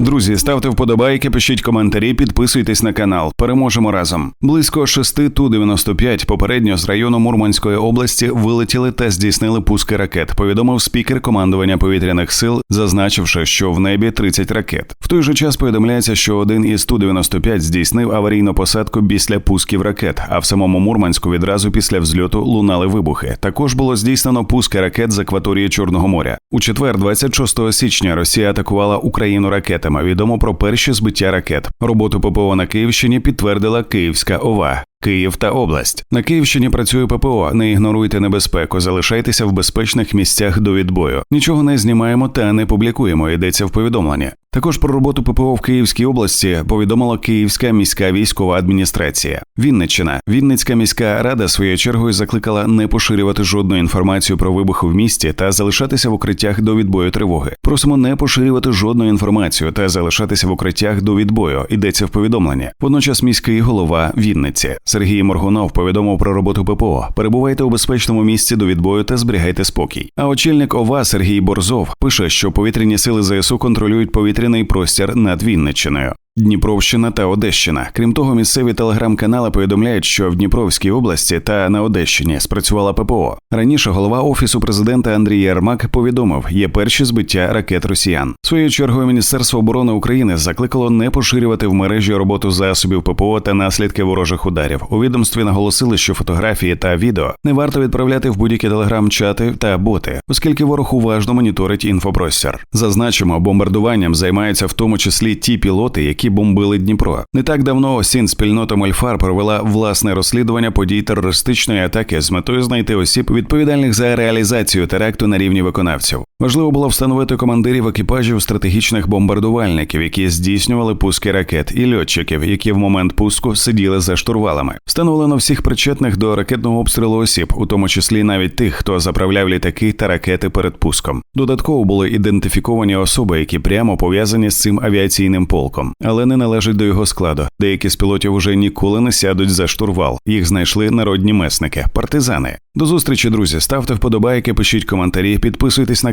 Друзі, ставте вподобайки, пишіть коментарі, підписуйтесь на канал. Переможемо разом. Близько 6 ту 95 попередньо з району Мурманської області вилетіли та здійснили пуски ракет. Повідомив спікер командування повітряних сил, зазначивши, що в небі 30 ракет. В той же час повідомляється, що один із ту 95 здійснив аварійну посадку після пусків ракет. А в самому Мурманську відразу після взльоту лунали вибухи. Також було здійснено пуски ракет з акваторії Чорного моря. У четвер, 26 січня, Росія атакувала Україну ракетами. Відомо про перші збиття ракет. Роботу ППО на Київщині підтвердила Київська ОВА. Київ та область на Київщині працює ППО. Не ігноруйте небезпеку, залишайтеся в безпечних місцях до відбою. Нічого не знімаємо та не публікуємо. Йдеться в повідомленні. Також про роботу ППО в Київській області повідомила Київська міська військова адміністрація. Вінниччина. Вінницька міська рада своєю чергою закликала не поширювати жодну інформацію про вибухи в місті та залишатися в укриттях до відбою тривоги. Просимо не поширювати жодну інформацію та залишатися в укриттях до відбою. Йдеться в повідомленні. Водночас міський голова Вінниці Сергій Моргунов повідомив про роботу ППО. Перебувайте у безпечному місці до відбою та зберігайте спокій. А очільник ОВА Сергій Борзов пише, що повітряні сили ЗСУ контролюють повітряний простір над Вінниччиною. Дніпровщина та Одещина. Крім того, місцеві телеграм-канали повідомляють, що в Дніпровській області та на Одещині спрацювала ППО. Раніше голова офісу президента Андрій Ярмак повідомив, є перші збиття ракет росіян. Своєю чергою Міністерство оборони України закликало не поширювати в мережі роботу засобів ППО та наслідки ворожих ударів. У відомстві наголосили, що фотографії та відео не варто відправляти в будь-які телеграм-чати та боти, оскільки ворог уважно моніторить інфопростір. Зазначимо, бомбардуванням займаються в тому числі ті пілоти, які бомбили Дніпро. Не так давно осін спільнота Мольфар провела власне розслідування подій терористичної атаки з метою знайти осіб, відповідальних за реалізацію теракту на рівні виконавців. Важливо було встановити командирів екіпажів стратегічних бомбардувальників, які здійснювали пуски ракет, і льотчиків, які в момент пуску сиділи за штурвалами. Встановлено всіх причетних до ракетного обстрілу осіб, у тому числі навіть тих, хто заправляв літаки та ракети перед пуском. Додатково були ідентифіковані особи, які прямо пов'язані з цим авіаційним полком, але не належать до його складу. Деякі з пілотів уже ніколи не сядуть за штурвал. Їх знайшли народні месники, партизани. До зустрічі, друзі. Ставте вподобайки, пишіть коментарі, підписуйтесь на